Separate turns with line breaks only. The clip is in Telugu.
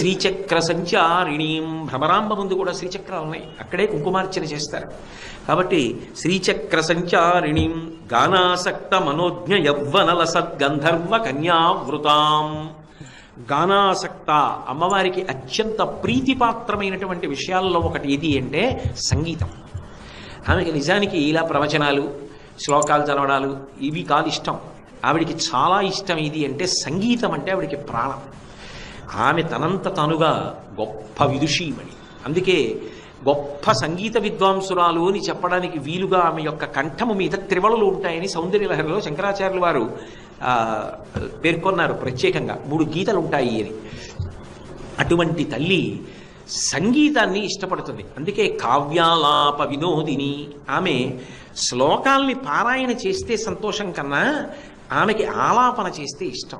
శ్రీచక్ర సంచారిణీం భ్రమరాంబ ముందు కూడా శ్రీచక్రాలు ఉన్నాయి. అక్కడే కుంకుమార్చన చేస్తారు. కాబట్టి శ్రీచక్ర సంచారిణీం గానాసక్త మనోజ్ఞ యవ్వనల సద్గంధర్వ కన్యావృతాం గానాసక్త అమ్మవారికి అత్యంత ప్రీతిపాత్రమైనటువంటి విషయాల్లో ఒకటి ఏది అంటే సంగీతం. ఆమెకి నిజానికి ఇలా ప్రవచనాలు శ్లోకాలు చదవడాలు ఇవి కాదు ఇష్టం. ఆవిడికి చాలా ఇష్టం ఇది అంటే సంగీతం అంటే ఆవిడికి ప్రాణం. ఆమె తనంత తనుగా గొప్ప విదుషీమణి. అందుకే గొప్ప సంగీత విద్వాంసురాలు అని చెప్పడానికి వీలుగా ఆమె యొక్క కంఠము మీద త్రివళలు ఉంటాయని సౌందర్యలహరిలో శంకరాచార్యులు వారు పేర్కొన్నారు ప్రత్యేకంగా. మూడు గీతలు ఉంటాయి అని. అటువంటి తల్లి సంగీతాన్ని ఇష్టపడుతుంది. అందుకే కావ్యాలాప వినోదిని ఆమె శ్లోకాల్ని పారాయణ చేస్తే సంతోషం కన్నా ఆమెకి ఆలాపన చేస్తే ఇష్టం.